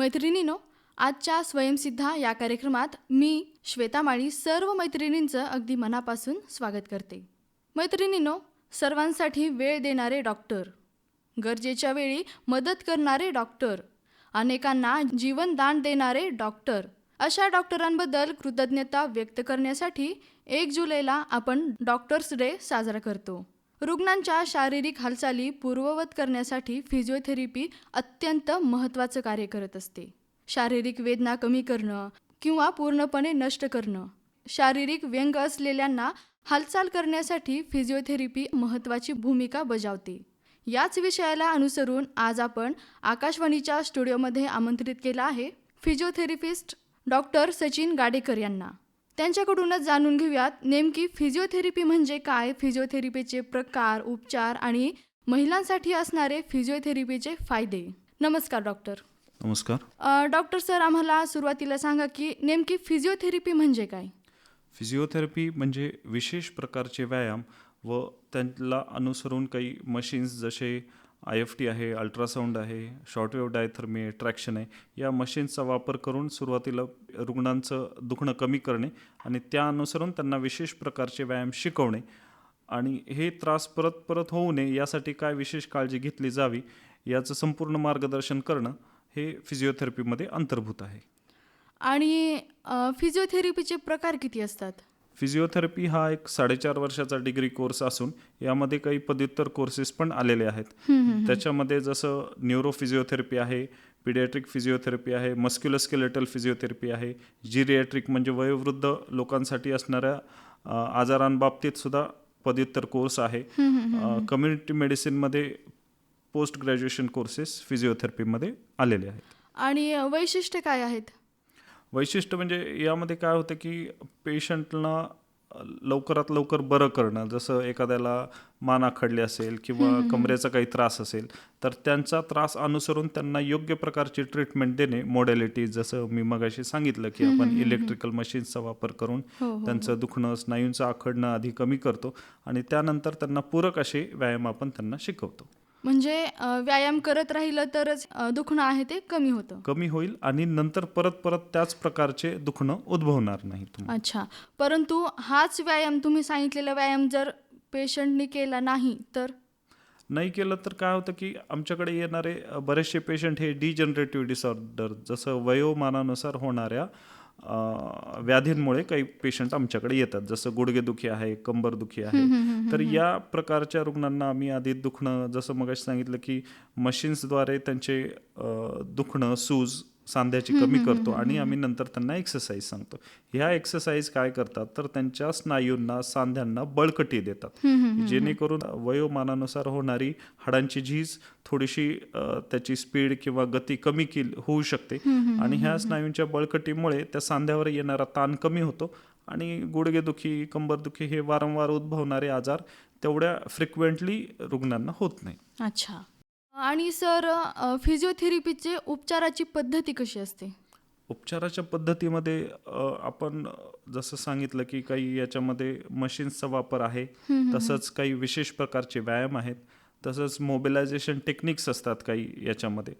मैत्रिणीनो आजच्या स्वयंसिद्धा या कार्यक्रमात मी श्वेता माळी सर्व मैत्रिणींचं अगदी मनापासून स्वागत करते. मैत्रिणीनो सर्वांसाठी वेळ देणारे डॉक्टर. गरजेच्या वेळी मदत करणारे डॉक्टर. अनेकांना जीवनदान देणारे डॉक्टर. अशा डॉक्टरांबद्दल कृतज्ञता व्यक्त करण्यासाठी एक जुलैला आपण डॉक्टर्स डे साजरा करतो. रुग्णांच्या शारीरिक हालचाली पूर्ववत करण्यासाठी फिजिओथेरपी अत्यंत महत्त्वाचं कार्य करत असते. शारीरिक वेदना कमी करणं किंवा पूर्णपणे नष्ट करणं शारीरिक व्यंग असलेल्यांना हालचाल करण्यासाठी फिजिओथेरपी महत्त्वाची भूमिका बजावते. याच विषयाला अनुसरून आज आपण आकाशवाणीच्या स्टुडिओमध्ये आमंत्रित केलं आहे फिजिओथेरपिस्ट डॉक्टर सचिन गाडेकर यांना. त्यांच्याकडूनच जाणून घेऊयात नेमकी फिजिओथेरपी म्हणजे काय? फिजिओथेरपीचे प्रकार उपचार आणि महिलांसाठी असणारे फिजिओथेरपीचे फायदे. नमस्कार डॉक्टर नमस्कार. डॉक्टर सर आम्हाला सुरुवातीला सांगा की नेमकी फिजिओथेरपी म्हणजे काय? फिजिओथेरपी म्हणजे विशेष प्रकारचे व्यायाम व त्यांना अनुसरून काही मशीन्स जसे आय एफ टी आहे अल्ट्रासाऊंड आहे शॉर्टवेव्ह डायथर्मी आहे ट्रॅक्शन आहे या मशीन्सचा वापर करून सुरुवातीला रुग्णांचं दुखणं कमी करणे आणि त्या अनुसरून त्यांना विशेष प्रकारचे व्यायाम शिकवणे आणि हे त्रास परत परत होऊ नये यासाठी काय विशेष काळजी घेतली जावी याचं संपूर्ण मार्गदर्शन करणं हे फिजिओथेरपीमध्ये अंतर्भूत आहे. आणि फिजिओथेरपीचे प्रकार किती असतात? फिजिओथेरपी हा एक साडेचार वर्षाचा डिग्री कोर्स असून यामध्ये काही पदव्युत्तर कोर्सेस पण आलेले आहेत. त्याच्यामध्ये जसं न्यूरो फिजिओथेरपी आहे पिडियाट्रिक फिजिओथेरपी आहे मस्क्युलोस्केलेटल फिजिओथेरपी आहे जिरियाट्रिक म्हणजे वयोवृद्ध लोकांसाठी असणाऱ्या आजारांबाबतीत सुद्धा पदव्युत्तर कोर्स आहे. कम्युनिटी मेडिसिनमध्ये पोस्ट ग्रॅज्युएशन कोर्सेस फिजिओथेरपीमध्ये आलेले आहेत. आणि वैशिष्ट्य काय आहेत? वैशिष्ट्य म्हणजे यामध्ये काय होतं की पेशंटला लवकरात लवकर बरं करणं जसं एखाद्याला मान आखडली असेल किंवा कमरेचा काही त्रास असेल तर त्यांचा त्रास अनुसरून त्यांना योग्य प्रकारची ट्रीटमेंट देणे मॉडेलिटी जसं मी मगाशी सांगितलं की आपण इलेक्ट्रिकल मशीन्सचा वापर करून हो, हो, त्यांचं दुखणं स्नायूंचं आखडणं आधी कमी करतो आणि त्यानंतर त्यांना पूरक असे व्यायाम आपण त्यांना शिकवतो. म्हणजे व्यायाम करत राहिलं तरच दुखणं आहे ते कमी होतं. कमी होईल आणि नंतर परत परत त्याच प्रकारचे दुखणं उद्भवणार नाही अच्छा. परंतु हाच व्यायाम तुम्ही सांगितलेला व्यायाम जर पेशंटने केला नाही तर? नाही केलं तर काय होतं की आमच्याकडे येणारे बरेचसे पेशंट हे डिजनरेटिव्ह डिसऑर्डर जसं वयोमानानुसार होणाऱ्या व्याधींमुळे काही पेशंट आमच्याकडे येतात. जसं गुडघेदुखी आहे कंबरदुखी आहे. तर या प्रकारच्या रुग्णांना आम्ही आधी दुखणं जसं मग सांगितलं की मशीन्सद्वारे त्यांचे दुखणं सूज सांध्याची कमी करतो आणि आम्ही नंतर त्यांना एक्सरसाइज सांगतो. ह्या एक्सरसाइज काय करतात? तर त्यांच्या स्नायूंना सांध्यांना बळकटी देतात. जेणेकरून वयोमानानुसार होणारी हाडांची झीज थोडीशी त्याची स्पीड किंवा गती कमी केली होऊ शकते. आणि ह्या स्नायूंच्या बळकटीमुळे त्या सांध्यावर येणारा ताण कमी होतो आणि गुडघेदुखी कंबरदुखी हे वारंवार उद्भवणारे आजार तेवढ्या फ्रिक्वेंटली रुग्णांना होत नाही अच्छा. आणि सर फिजिओथेरपीचे उपचाराची पद्धती कशी असते? उपचाराच्या पद्धतीमध्ये आपण जसं सांगितलं की काही याच्यामध्ये मशीन्सचा वापर आहे तसंच काही विशेष प्रकारचे व्यायाम आहेत तसंच मोबिलायझेशन टेक्निक्स असतात काही याच्यामध्ये.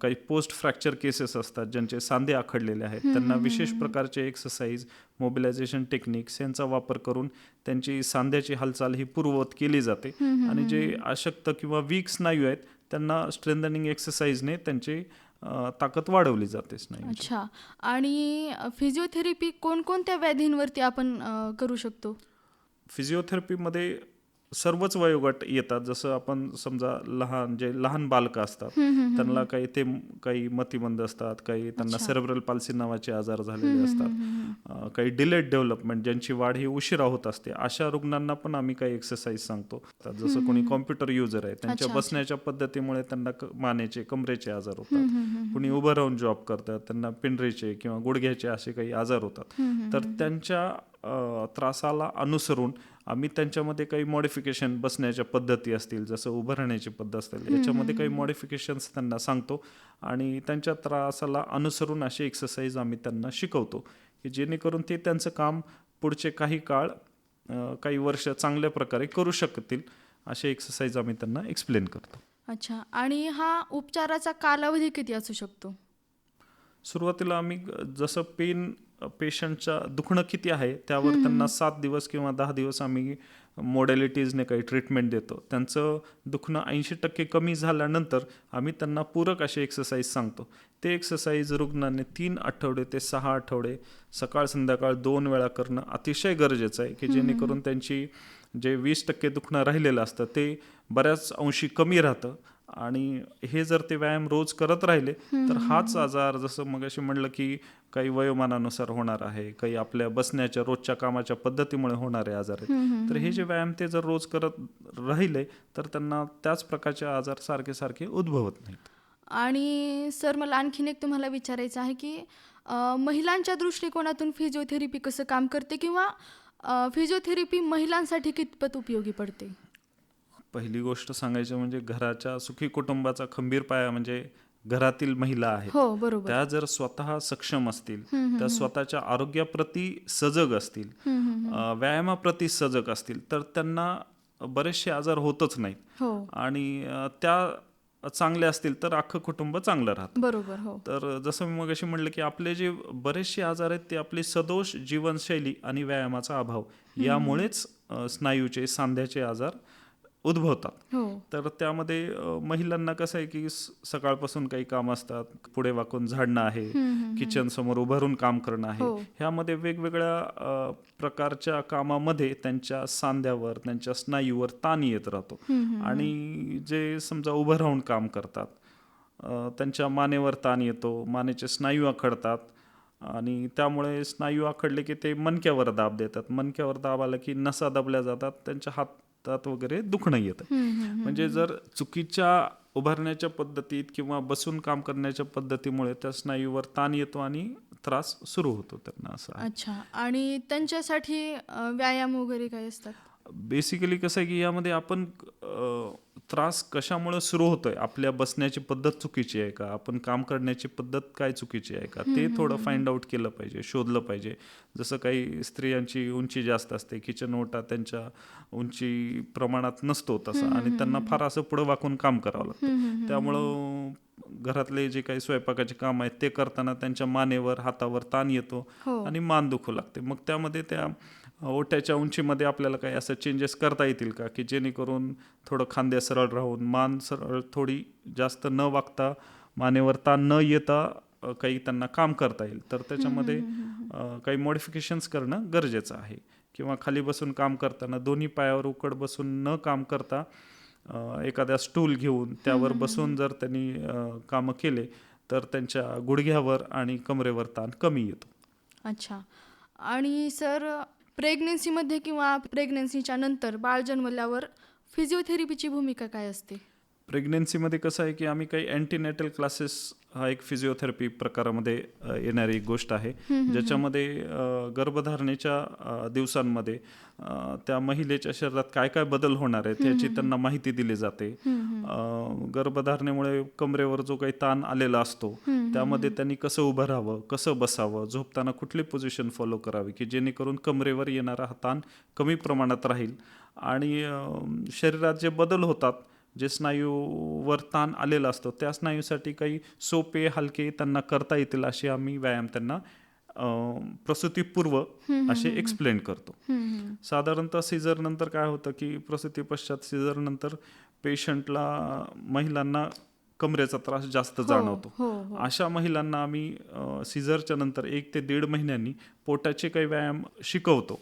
काही पोस्ट फ्रॅक्चर केसेस असतात ज्यांचे सांधे आखडलेले आहेत. त्यांना विशेष प्रकारचे एक्सरसाइज मोबिलायझेशन टेक्निक्स यांचा वापर करून त्यांची सांध्याची हालचाल ही पूर्ववत केली जाते. आणि जे अशक्त किंवा वीक स्नायू आहेत त्यांना स्ट्रेंथनिंग एक्सरसाइजने त्यांची ताकद वाढवली जाते स्नायूंची. अच्छा. आणि फिजिओथेरपी कोणकोणत्या व्याधींवरती आपण करू शकतो? फिजिओथेरपीमध्ये सर्वच वयोगट येतात. जसं आपण समजा लहान जे लहान बालकं असतात त्यांना काही ते काही मतिमंद असतात काही त्यांना सेरेब्रल पाल्सी नावाचे आजार झालेले असतात. काही डिलेड डेव्हलपमेंट ज्यांची वाढ ही उशिरा होत असते. अशा रुग्णांना पण आम्ही काही एक्सरसाइज सांगतो. जसं कोणी कॉम्प्युटर युजर आहे त्यांच्या बसण्याच्या पद्धतीमुळे त्यांना मानेचे कमरेचे आजार होतात. कोणी उभं राहून जॉब करतात त्यांना पिंडरीचे किंवा गुडघ्याचे असे काही आजार होतात. तर त्यांच्या त्रासाला अनुसरून आम्ही त्यांच्यामध्ये काही मॉडिफिकेशन बसण्याच्या पद्धती असतील जसं उभं राहण्याची पद्धत असतील याच्यामध्ये काही मॉडिफिकेशन्स त्यांना सांगतो. आणि त्यांच्या त्रासाला अनुसरून अशी एक्सरसाइज आम्ही त्यांना शिकवतो की जेणेकरून ते त्यांचं काम पुढचे काही काळ काही वर्ष चांगल्या प्रकारे करू शकतील असे एक्सरसाइज आम्ही त्यांना एक्सप्लेन करतो. अच्छा आणि हा उपचाराचा कालावधी किती असू शकतो? सुरुवातीला आम्ही जसं पेन पेशंटच्या दुखणं किती आहे त्यावर त्यांना सात दिवस किंवा दहा दिवस आम्ही मोडॅलिटीजने काही ट्रीटमेंट देतो. त्यांचं दुखणं ऐंशी टक्के कमी झाल्यानंतर आम्ही त्यांना पूरक असे एक्सरसाइज सांगतो. ते एक्सरसाइज रुग्णाने तीन आठवडे ते सहा आठवडे सकाळ संध्याकाळ दोन वेळा करणं अतिशय गरजेचं आहे की जेणेकरून त्यांची जे वीस टक्के दुखणं राहिलेलं असतं ते बऱ्याच अंशी कमी राहतं. आणि हे जर ते व्यायाम रोज करत राहिले तर हाच आजार जसं मग अशी म्हणलं की काही वयोमानानुसार होणार आहे काही आपल्या बसण्याच्या रोजच्या कामाच्या पद्धतीमुळे होणारे आजार आहेत. तर हे जे व्यायाम ते जर रोज करत राहिले तर त्यांना त्याच प्रकारचे आजार सारखे सारखे उद्भवत नाहीत. आणि सर मला आणखीन एक तुम्हाला विचारायचं आहे की महिलांच्या दृष्टिकोनातून फिजिओथेरपी कसं काम करते किंवा फिजिओथेरपी महिलांसाठी कितपत उपयोगी पडते? पहिली गोष्ट सांगायची म्हणजे घराच्या सुखी कुटुंबाचा खंबीर पाया म्हणजे घरातील महिला आहेत हो त्या जर स्वतः सक्षम असतील त्या स्वतःच्या आरोग्याप्रती सजग असतील व्यायामाप्रती सजग असतील तर त्यांना बरेचसे आजार होतच नाहीत. हो. आणि त्या चांगल्या असतील तर अख्खं कुटुंब चांगलं राहतं. बरोबर हो. तर जसं मी मग अशी म्हणलं की आपले जे बरेचसे आजार आहेत ते आपली सदोष जीवनशैली आणि व्यायामाचा अभाव यामुळेच स्नायूचे सांध्याचे आजार उद्भवतात. हो. तर त्यामध्ये महिलांना कसं आहे की सकाळपासून काही काम असतात पुढे वाकून झाडणं आहे किचन समोर उभारून काम करणं आहे. हो. ह्यामध्ये वेगवेगळ्या प्रकारच्या कामामध्ये त्यांच्या सांध्यावर त्यांच्या स्नायूवर ताण येत राहतो. आणि जे समजा उभं राहून काम करतात त्यांच्या मानेवर ताण येतो मानेचे स्नायू आखडतात आणि त्यामुळे स्नायू आखडले की ते मणक्यावर दाब देतात. मणक्यावर दाब आला की नसा दबल्या जातात त्यांच्या हातात वगैरे दुखणं येतं. म्हणजे जर चुकीच्या उभारण्याच्या पद्धतीत किंवा बसून काम करण्याच्या पद्धतीमुळे त्या स्नायूवर ताण येतो आणि त्रास सुरू होतो त्यांना असं. अच्छा. आणि त्यांच्यासाठी व्यायाम वगैरे काय असतात? बेसिकली कसं आहे की यामध्ये आपण त्रास कशामुळे सुरू होतोय? आपल्या बसण्याची पद्धत चुकीची आहे का? आपण काम करण्याची पद्धत काय चुकीची आहे का? ते थोडं फाइंड आउट केलं पाहिजे शोधलं पाहिजे. जसं काही स्त्रियांची उंची जास्त असते किचन ओटा त्यांच्या उंची प्रमाणात नसतो तसा आणि त्यांना फार असं पुढं वाकून काम करावं लागतं. त्यामुळं घरातले जे काही स्वयंपाकाचे काम आहेत ते करताना त्यांच्या मानेवर हातावर ताण येतो हो. आणि मान दुखू लागते. मग त्यामध्ये त्या ओट्याच्या उंचीमध्ये आपल्याला काही असं चेंजेस करता येतील का? की जेणेकरून थोडं खांद्या सरळ राहून मान सरळ थोडी जास्त न वागता मानेवर ताण न येता काही त्यांना काम करता येईल. तर त्याच्यामध्ये काही मॉडिफिकेशन्स करणं गरजेचं आहे. किंवा खाली बसून काम करताना दोन्ही पायावर उकड बसून न काम करता एखाद्या स्टूल घेऊन त्यावर बसून जर त्यांनी कामं केले तर त्यांच्या गुडघ्यावर आणि कमरेवर ताण कमी येतो. अच्छा. आणि सर प्रेग्नेन्सीमध्ये किंवा प्रेग्नेन्सीच्या नंतर बाळ जन्मल्यावर फिजिओथेरपीची भूमिका काय असते? प्रेग्नेन्सीमध्ये कसं आहे की आम्ही काही अँटीनेटल क्लासेस हा एक फिजिओथेरपी प्रकारामध्ये येणारी एक गोष्ट आहे. ज्याच्यामध्ये गर्भधारणेच्या दिवसांमध्ये त्या महिलेच्या शरीरात काय काय बदल होणार आहेत याची त्यांना माहिती दिली जाते. गर्भधारणेमुळे कमरेवर जो काही ताण आलेला असतो त्यामध्ये त्यांनी कसं उभं राहावं कसं बसावं झोपताना कुठली पोझिशन फॉलो करावी की जेणेकरून कमरेवर येणारा हा ताण कमी प्रमाणात राहील. आणि शरीरात जे बदल होतात जे स्नायूवर ताण आलेला असतो त्या स्नायूसाठी काही सोपे हलके त्यांना करता येतील असे आम्ही व्यायाम त्यांना प्रसूतीपूर्व असे एक्सप्लेन करतो. साधारणतः सीझर नंतर काय होतं की प्रसूती पश्चात सीझर नंतर पेशंटला महिलांना कमरेचा त्रास जास्त जाणवतो. हो हो. अशा महिलांना आम्ही सिझरच्या नंतर एक ते दीड महिन्यांनी पोटाचे काही व्यायाम शिकवतो.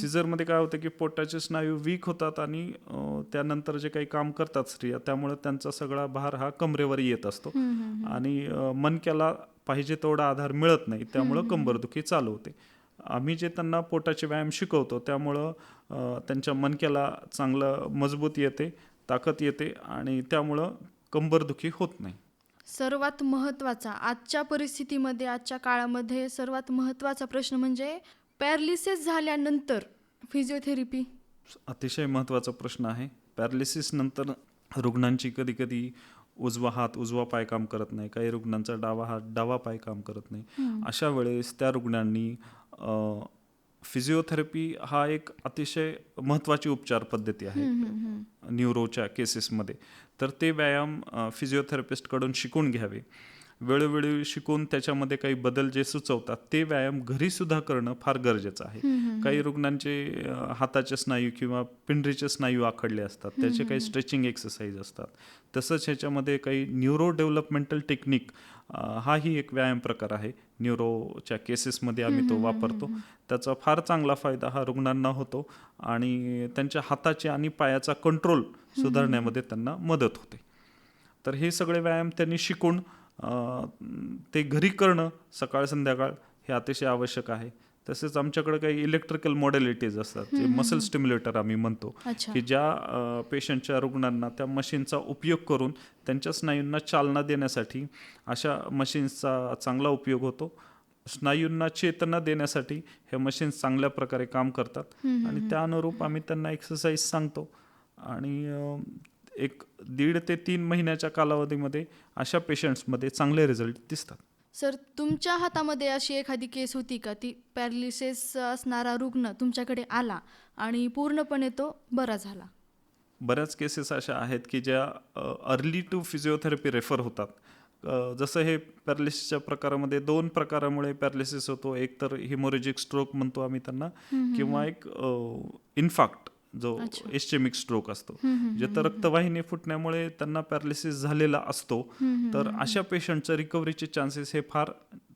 सिझरमध्ये काय होतं की पोटाचे स्नायू वीक होतात आणि त्यानंतर जे काही काम करतात स्त्रिया त्यामुळे त्यांचा सगळा भार हा कमरेवर येत असतो. आणि अ, मणक्याला पाहिजे तेवढा आधार मिळत नाही त्यामुळं कंबरदुखी चालू होते आम्ही जे त्यांना पोटाचे व्यायाम शिकवतो त्यामुळं त्यांच्या मणक्याला चांगलं मजबूत येते ताकद येते आणि त्यामुळं कंबरदुखी होत नाही. सर्वात महत्त्वाचा आजच्या परिस्थितीमध्ये आजच्या काळामध्ये सर्वात महत्त्वाचा प्रश्न म्हणजे पॅरालिसिस झाल्यानंतर फिजिओथेरपी अतिशय महत्त्वाचा प्रश्न आहे. पॅरालिसिस नंतर रुग्णांची कधी कधी उजवा हात उजवा पाय काम करत नाही. काही रुग्णांचा डावा हात डावा पाय काम करत नाही. अशा वेळेस त्या रुग्णांनी फिजिओथेरपी हा एक अतिशय महत्त्वाची उपचार पद्धती आहे. न्यूरोच्या केसेसमध्ये. तर ते व्यायाम फिजिओथेरपिस्टकडून शिकून घ्यावे. वेळोवेळी शिकून त्याच्यामध्ये काही बदल जे सुचवतात ते व्यायाम घरी सुद्धा करणं फार गरजेचं आहे. काही रुग्णांचे हाताचे स्नायू किंवा पिंडरीचे स्नायू आखडले असतात. त्याचे काही स्ट्रेचिंग एक्सरसाइज असतात. तसंच ह्याच्यामध्ये काही न्यूरो डेव्हलपमेंटल टेक्निक हाही एक व्यायाम प्रकार आहे. न्यूरोच्या केसेसमध्ये आम्ही तो वापरतो. त्याचा फार चांगला फायदा हा रुग्णांना होतो आणि त्यांच्या हाताचे आणि पायाचा कंट्रोल सुधारण्यामध्ये त्यांना मदत होते. तर हे सगळे व्यायाम त्यांनी शिकून ते घरी करणं सकाळ संध्याकाळ हे अतिशय आवश्यक आहे. तसेच आमच्याकडे काही इलेक्ट्रिकल मॉडेलिटीज असतात. जे मसल स्टिम्युलेटर आम्ही म्हणतो की ज्या पेशंटच्या रुग्णांना त्या मशीनचा उपयोग करून त्यांच्या स्नायूंना चालना देण्यासाठी अशा मशीन्सचा चांगला उपयोग होतो. स्नायूंना चेतना देण्यासाठी हे मशीन्स चांगल्या प्रकारे काम करतात. आणि त्या अनुरूप आम्ही त्यांना एक्सरसाइज सांगतो. आणि एक दीड ते तीन महिन्याच्या कालावधीमध्ये अशा पेशंट्समध्ये चांगले रिझल्ट दिसतात. सर तुमच्या हातामध्ये अशी एखादी केस होती का? ती पॅरालिसिस असणारा रुग्ण तुमच्याकडे आला आणि पूर्णपणे तो बरा झाला. बऱ्याच केसेस अशा आहेत की ज्या अर्ली टू फिजिओथेरपी रेफर होतात. जसं हे पॅरालिसिसच्या प्रकारामध्ये दोन प्रकारामुळे पॅरालिसिस होतो. एक तर हिमोरेजिक स्ट्रोक म्हणतो आम्ही त्यांना किंवा एक इन्फाक्ट जो एस्चेमिक स्ट्रोक असतो जे तर रक्तवाहिनी फुटण्यामुळे त्यांना पॅरालिसिस झालेला असतो. तर अशा पेशंटचं रिकव्हरीचे चान्सेस हे फार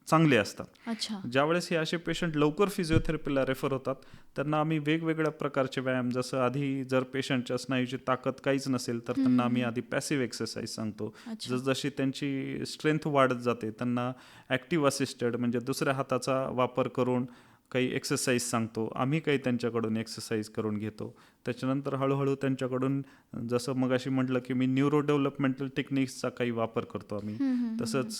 चांगले असतात. अच्छा. ज्यावेळेस हे असे पेशंट लवकर फिजिओथेरपीला रेफर होतात त्यांना आम्ही वेगवेगळ्या प्रकारचे व्यायाम जसं आधी जर पेशंटच्या स्नायूची ताकद काहीच नसेल तर त्यांना आम्ही आधी पॅसिव्ह एक्सरसाइज सांगतो. जसजशी त्यांची स्ट्रेंथ वाढत जाते त्यांना ॲक्टिव्ह असिस्टेड म्हणजे दुसऱ्या हाताचा वापर करून काही एक्सरसाइज सांगतो. आम्ही काही त्यांच्याकडून एक्सरसाइज करून घेतो. त्याच्यानंतर हळूहळू त्यांच्याकडून जसं मगाशी म्हटलं की मी न्यूरो डेव्हलपमेंटल टेक्निक्सचा काही वापर करतो आम्ही. तसंच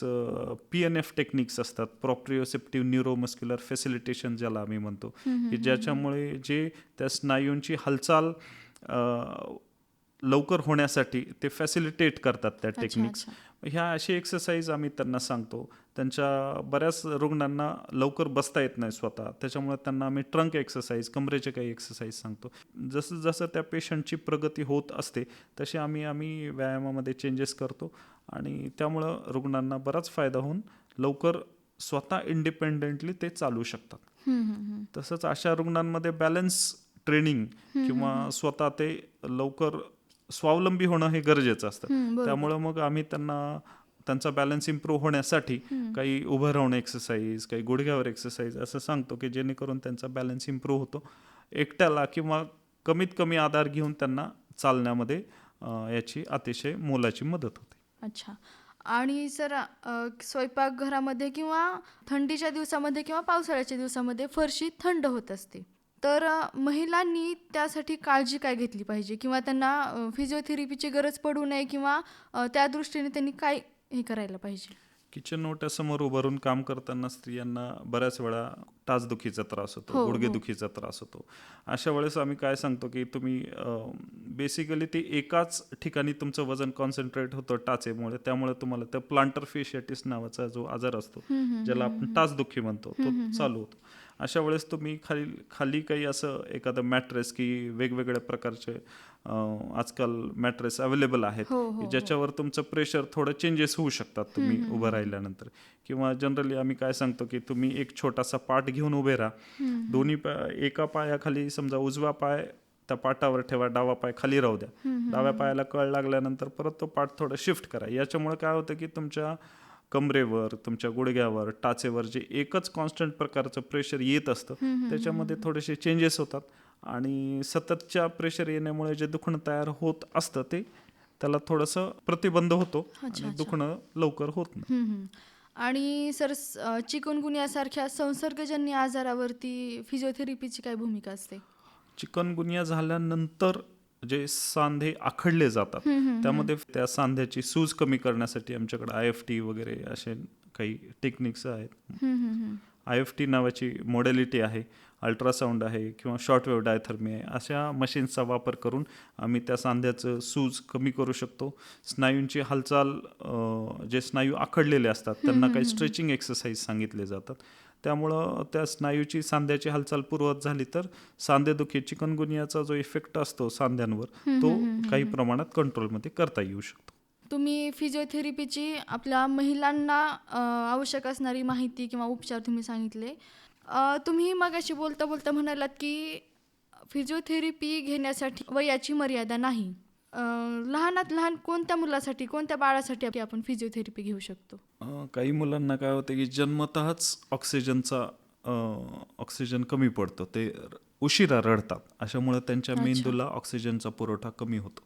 पी एन एफ टेक्निक्स असतात. प्रॉप्रिओसेप्टिव्ह न्यूरोमस्क्युलर फॅसिलिटेशन ज्याला आम्ही म्हणतो. की ज्याच्यामुळे जे त्या स्नायूंची हालचाल लवकर होण्यासाठी ते फॅसिलिटेट करतात त्या टेक्निक्स. ह्या अशी एक्सरसाइज आम्ही त्यांना सांगतो. त्यांच्या बऱ्याच रुग्णांना लवकर बसता येत नाही स्वतः. त्याच्यामुळे त्यांना आम्ही ट्रंक एक्सरसाइज कमरेचे काही एक्सरसाइज सांगतो. जसं जसं त्या पेशंटची प्रगती होत असते तसे आम्ही आम्ही व्यायामामध्ये चेंजेस करतो. आणि त्यामुळं रुग्णांना बराच फायदा होऊन लवकर स्वतः इंडिपेंडेंटली ते चालू शकतात. तसंच अशा रुग्णांमध्ये बॅलन्स ट्रेनिंग किंवा स्वतः ते लवकर स्वावलंबी होणं हे गरजेचं असतं. त्यामुळं मग आम्ही त्यांना त्यांचा बॅलन्स इम्प्रूव्ह होण्यासाठी काही उभं राहणं एक्सरसाइज काही गुडघ्यावर एक्सरसाइज असं सांगतो की जेणेकरून त्यांचा बॅलन्स इम्प्रूव्ह होतो. एकट्याला किंवा कमीत कमी आधार घेऊन त्यांना चालण्यामध्ये याची अतिशय मोलाची मदत होते. अच्छा. आणि सर स्वयंपाकघरामध्ये किंवा थंडीच्या दिवसामध्ये किंवा पावसाळ्याच्या दिवसामध्ये फरशी थंड होत असते. तर महिलांनी त्यासाठी काळजी काय घेतली पाहिजे? किंवा त्यांना फिजिओथेरपीची गरज पडू नये किंवा त्या दृष्टीने त्यांनी काय हे करायला पाहिजे? किचन ओट्यासमोर उभारून काम करताना स्त्रियांना बऱ्याच वेळा टाचदुखीचा त्रास होतो हो, गुडघेदुखीचा त्रास होतो. अशा वेळेस आम्ही काय सांगतो की तुम्ही बेसिकली ते एकाच ठिकाणी तुमचं वजन कॉन्सन्ट्रेट होतं टाचेमुळे. त्यामुळे तुम्हाला त्या प्लांटर फेशियाटिस नावाचा जो आजार असतो ज्याला आपण टाचदुखी म्हणतो तो चालू होतो. अशा वेळेस तुम्ही खाली खाली काही असं एखादं मॅट्रेस की वेगवेगळ्या प्रकारचे आजकाल मॅट्रेस अवेलेबल आहेत हो, हो, हो. ज्याच्यावर तुमचं प्रेशर थोडं चेंजेस होऊ शकतात तुम्ही उभं राहिल्यानंतर. किंवा जनरली आम्ही काय सांगतो की तुम्ही एक छोटासा पाठ घेऊन उभे राहा. दोन्ही पाय एका पायाखाली समजा उजवा पाय त्या पाटावर ठेवा डावा पाय खाली राहू द्या. डाव्या पायाला कळ लागल्यानंतर परत तो पाठ थोडं शिफ्ट करा. याच्यामुळे काय होतं की तुमच्या कमरेवर तुमच्या गुडघ्यावर टाचेवर जे एकच कॉन्स्टंट प्रकारचं प्रेशर येत असतं त्याच्यामध्ये थोडेसे चेंजेस होतात. आणि सततच्या प्रेशर येण्यामुळे जे दुखणं तयार होत असतं ते त्याला थोडंसं प्रतिबंध होतो आणि दुखणं लवकर होत नाही. आणि सर चिकनगुनियासारख्या संसर्गजन्य आजारावरती फिजिओथेरपीची काय भूमिका असते? चिकनगुनिया झाल्यानंतर जे सांधे आखडले जातात त्यामध्ये त्या सांध्याची सूज कमी करण्यासाठी आमच्याकडे आय एफ टी वगैरे असे काही टेक्निक्स आहेत. आय एफ टी नावाची मॉडेलिटी आहे अल्ट्रासाऊंड आहे किंवा शॉर्टवेव्ह डायथर्मी आहे अशा मशीन्सचा वापर करून आम्ही त्या सांध्याचं सूज कमी करू शकतो. स्नायूंची हालचाल जे स्नायू आखडलेले असतात त्यांना काही स्ट्रेचिंग एक्सरसाइज सांगितले जातात. त्यामुळं त्या स्नायूची सांध्याची हालचाल पूर्वत झाली तर सांधेदुखी चिकनगुनियाचा जो इफेक्ट असतो सांध्यांवर तो काही प्रमाणात कंट्रोलमध्ये करता येऊ शकतो. तुम्ही फिजिओथेरपीची आपल्या महिलांना आवश्यक असणारी माहिती किंवा उपचार तुम्ही सांगितले. तुम्ही मगाशी बोलता बोलता म्हणालात की फिजिओथेरपी घेण्यासाठी वयाची मर्यादा नाही. लहानात लहान कोणत्या मुलासाठी कोणत्या बाळासाठी आपण फिजिओथेरपी घेऊ शकतो? काही मुलांना काय होतं की जन्मतःच ऑक्सिजनचा ऑक्सिजन कमी पडतो. ते उशिरा रडतात. अशामुळे त्यांच्या मेंदूला ऑक्सिजनचा पुरवठा कमी होतो.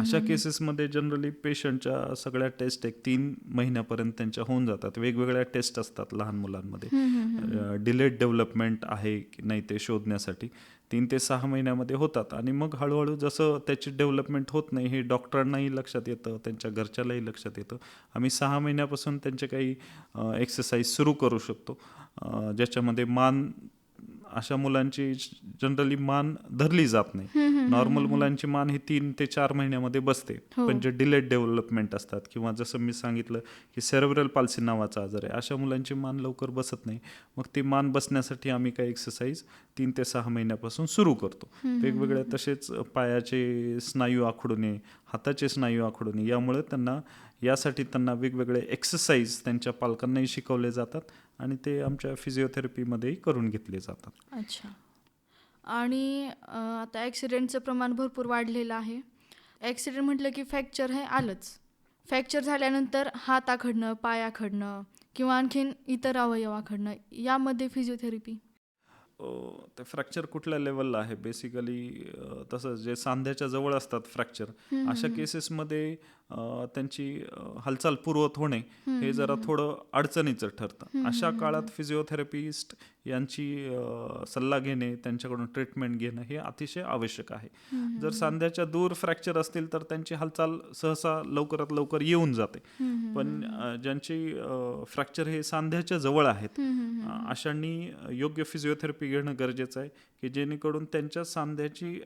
अशा केसेसमध्ये जनरली पेशंटच्या सगळ्या टेस्ट एक तीन महिन्यापर्यंत त्यांच्या होऊन जातात. वेगवेगळ्या टेस्ट असतात लहान मुलांमध्ये. डिलेड डेव्हलपमेंट आहे की नाही ते शोधण्यासाठी. तीन ते सहा महिन्यामध्ये होतात. आणि मग हळूहळू जसं त्याची डेव्हलपमेंट होत नाही हे डॉक्टरांनाही लक्षात येतं त्यांच्या घरच्यालाही लक्षात येतं. आम्ही सहा महिन्यापासून त्यांचे काही एक्सरसाइज सुरू करू शकतो. ज्याच्यामध्ये मान अशा मुलांची जनरली मान धरली जात नाही. नॉर्मल मुलांची मान ही तीन ते चार महिन्यामध्ये बसते. हो. पण जे डिलेड डेव्हलपमेंट असतात किंवा जसं मी सांगितलं की सेरेब्रल पाल्सी नावाचा आजार आहे अशा मुलांची मान लवकर बसत नाही. मग ती मान बसण्यासाठी आम्ही काही एक्सरसाइज तीन ते सहा महिन्यापासून सुरू करतो. वेगवेगळे तसेच पायाचे स्नायू आखडूने हाताचे स्नायू आखडूने यामुळे त्यांना यासाठी त्यांना वेगवेगळे एक्सरसाइज त्यांच्या पालकांनाही शिकवले जातात. आणि ते आमच्या फिजिओथेरपीमध्येही करून घेतले जातात. अच्छा. आणि आता ॲक्सिडेंटचं प्रमाण भरपूर वाढलेलं आहे. ॲक्सिडेंट म्हटलं की फ्रॅक्चर हे आलंच. फ्रॅक्चर झाल्यानंतर हात आखडणं पाय आखडणं किंवा आणखीन इतर अवयव आखडणं यामध्ये फिजिओथेरपी ते फ्रॅक्चर कुठल्या लेवलला आहे? बेसिकली तसं जे सांध्याच्या जवळ असतात फ्रॅक्चर अशा केसेसमध्ये त्यांची हालचाल पुरवत होणे हे जरा थोडं अडचणीचं ठरतं. अशा काळात फिजिओथेरपिस्ट यांची सल्ला घेणे त्यांच्याकडून ट्रीटमेंट घेणं हे अतिशय आवश्यक आहे. जर सांध्याच्या दूर फ्रॅक्चर असतील तर त्यांची हालचाल सहसा लवकरात लवकर येऊन जाते. पण ज्यांची फ्रॅक्चर हे सांध्याच्या जवळ आहेत अशांनी योग्य फिजिओथेरपी घेणं गरजेचं आहे की जेणेकरून त्यांच्या सांध्याची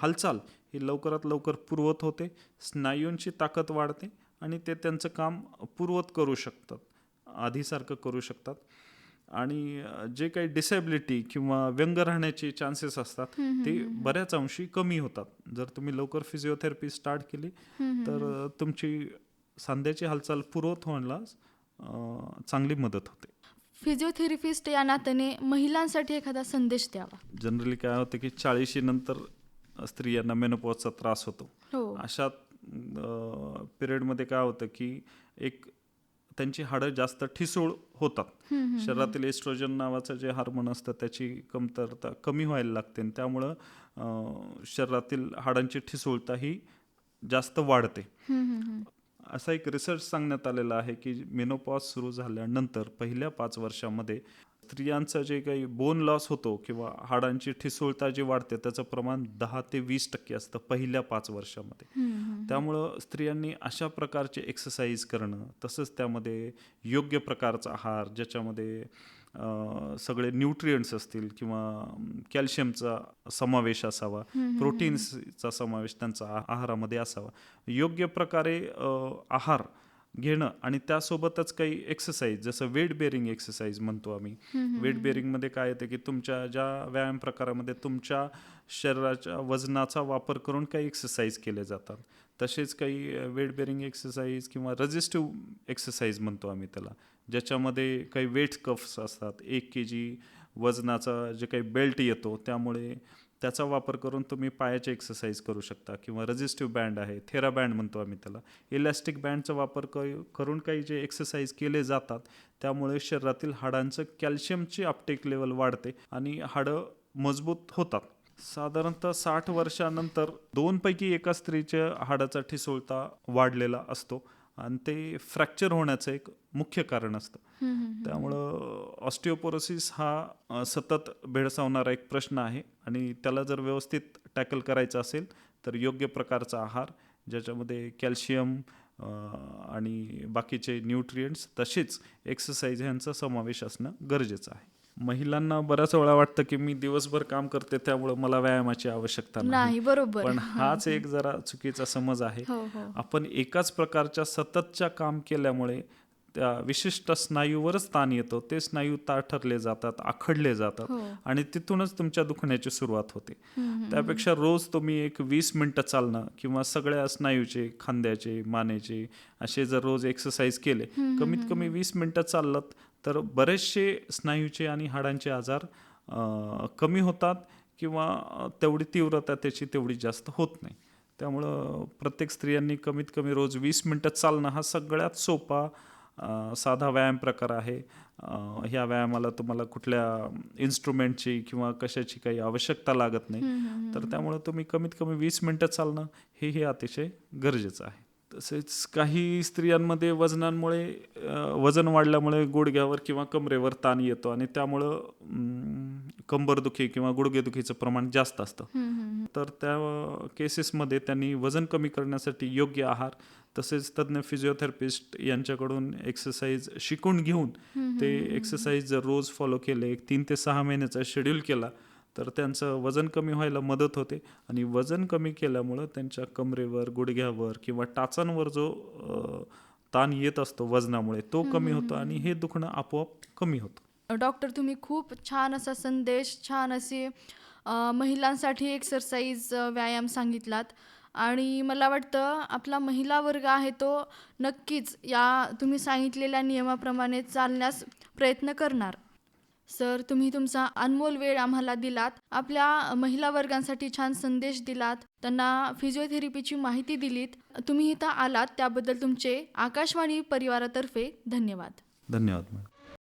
हालचाल ही लवकरात लवकर पूर्वत होते. स्नायूंची ताकद वाढते आणि ते त्यांचं काम पूर्वत करू शकतात आधीसारखं करू शकतात. आणि जे काही डिसेबिलिटी किंवा व्यंग राहण्याचे चान्सेस असतात ते बऱ्याच अंशी कमी होतात. जर तुम्ही लवकर फिजिओथेरपी स्टार्ट केली तर तुमची सांध्याची हालचाल पूर्वत होण्याला चांगली मदत होते. फिजिओथेरपिस्ट या नात्याने महिलांसाठी एखादा संदेश द्यावा. जनरली काय होतं की चाळीशी नंतर स्त्रियांना मेनोपॉजचा त्रास होतो. हो. अशा पिरियडमध्ये काय होतं की एक त्यांची हाडं जास्त ठिसूळ होतात. शरीरातील एस्ट्रोजन नावाचं जे हार्मोन असतं त्याची कमतरता कमी व्हायला लागते आणि त्यामुळं शरीरातील हाडांची ठिसूळता ही जास्त वाढते. असा एक रिसर्च सांगण्यात आलेला आहे की मेनोपॉज सुरू झाल्यानंतर पहिल्या पाच वर्षामध्ये स्त्रियांचं जे काही बोन लॉस होतो किंवा हाडांची ठिसूळता जी वाढते त्याचं प्रमाण दहा ते वीस टक्के असतं पहिल्या पाच वर्षामध्ये. त्यामुळं स्त्रियांनी अशा प्रकारचे एक्सरसाइज करणं तसंच त्यामध्ये योग्य प्रकारचा आहार ज्याच्यामध्ये सगळे न्यूट्रियंट्स असतील किंवा कॅल्शियमचा समावेश असावा प्रोटीन्सचा समावेश त्यांचा आहारामध्ये असावा. योग्य प्रकारे आहार घेणं आणि त्यासोबतच काही एक्सरसाइज जसं वेट बेरिंग एक्सरसाइज म्हणतो आम्ही. वेट बेरिंगमध्ये काय येते की तुमच्या ज्या व्यायाम प्रकारामध्ये तुमच्या शरीराच्या वजनाचा वापर करून काही एक्सरसाइज केले जातात. तसेच काही वेट बेरिंग एक्सरसाइज किंवा रजिस्टिव्ह एक्सरसाइज म्हणतो आम्ही त्याला ज्याच्यामध्ये काही वेट कफ्स असतात. एक के जी वजनाचा जे काही बेल्ट येतो त्यामुळे त्याचा वापर करून तुम्ही पायाचे एक्सरसाइज करू शकता किंवा रजिस्टिव्ह बँड आहे थेरा बँड म्हणतो आम्ही त्याला. इलॅस्टिक बँडचा वापर क- करून काही जे एक्सरसाइज केले जातात त्यामुळे शरीरातील हाडांचं कॅल्शियमची अपटेक लेवल वाढते आणि हाडं मजबूत होतात. साधारणतः साठ वर्षानंतर दोनपैकी एका स्त्रीच्या हाडाचा ठिसूळता वाढलेला असतो. आणि ते फ्रॅक्चर होण्याचं एक मुख्य कारण असतं. त्यामुळं ऑस्टिओपोरोसिस हा सतत भेडसावणारा एक प्रश्न आहे. आणि त्याला जर व्यवस्थित टॅकल करायचं असेल तर योग्य प्रकारचा आहार ज्याच्यामध्ये कॅल्शियम आणि बाकीचे न्यूट्रियंट्स तसेच एक्सरसाइज ह्यांचा समावेश असणं गरजेचं आहे. महिलांना बऱ्याच वेळा वाटतं की मी दिवसभर काम करते त्यामुळं मला व्यायामाची आवश्यकता नाही. बरोबर. पण हाच एक जरा चुकीचा समज आहे. हो हो. आपण एकाच प्रकारच्या सततच्या काम केल्यामुळे त्या विशिष्ट स्नायूवरच ताण येतो. ते स्नायू ताठरले जातात आखडले जातात हो. आणि तिथूनच तुमच्या दुखण्याची सुरुवात होते. त्यापेक्षा रोज तुम्ही एक वीस मिनटं चालणं किंवा सगळ्या स्नायूचे खांद्याचे मानेचे असे जर रोज एक्सरसाइज केले कमीत कमी वीस मिनटं चाललात तर बरेचसे स्नायूचे आणि हाडांचे आजार कमी होतात किंवा तेवढी तीव्रता त्याची तेवढी जास्त होत नाही. त्यामुळं प्रत्येक स्त्रियांनी कमीत कमी रोज वीस मिनटं चालणं हा सगळ्यात सोपा साधा व्यायाम प्रकार आहे. ह्या व्यायामाला तुम्हाला कुठल्या इन्स्ट्रुमेंटची किंवा कशाची काही आवश्यकता लागत नाही. तर त्यामुळं तुम्ही कमीत कमी वीस मिनटं चालणं हेही अतिशय गरजेचं आहे. तसेच काही स्त्रियांमध्ये वजनांमुळे अं, वजन वाढल्यामुळे गुडघ्यावर किंवा कमरेवर ताण येतो आणि त्यामुळं कंबरदुखी किंवा गुडघेदुखीचं प्रमाण जास्त असतं. तर त्या केसेसमध्ये त्यांनी वजन कमी करण्यासाठी योग्य आहार तसेच तज्ज्ञ फिजिओथेरपिस्ट यांच्याकडून एक्सरसाइज शिकून घेऊन ते एक्सरसाइज जर रोज फॉलो केले एक तीन ते सहा महिन्याचा शेड्यूल केला तर त्यांचं वजन कमी व्हायला मदत होते आणि वजन कमी केल्यामुळं त्यांच्या कमरेवर गुडघ्यावर किंवा टाचांवर जो ताण येत असतो वजनामुळे तो कमी होतो आणि हे दुखणं आपोआप कमी होतं. डॉक्टर तुम्ही खूप छान असा संदेश छान असे महिलांसाठी एक्सरसाइज व्यायाम सांगितलात. आणि मला वाटतं आपला महिला वर्ग आहे तो नक्कीच या तुम्ही सांगितलेल्या नियमाप्रमाणे चालण्यास प्रयत्न करणार. सर तुम्ही तुमचा अनमोल वेळ आम्हाला दिलात. आपल्या महिला वर्गांसाठी छान संदेश दिलात. त्यांना फिजिओथेरपीची माहिती दिलीत. तुम्ही इथं आलात त्याबद्दल तुमचे आकाशवाणी परिवारातर्फे धन्यवाद. धन्यवाद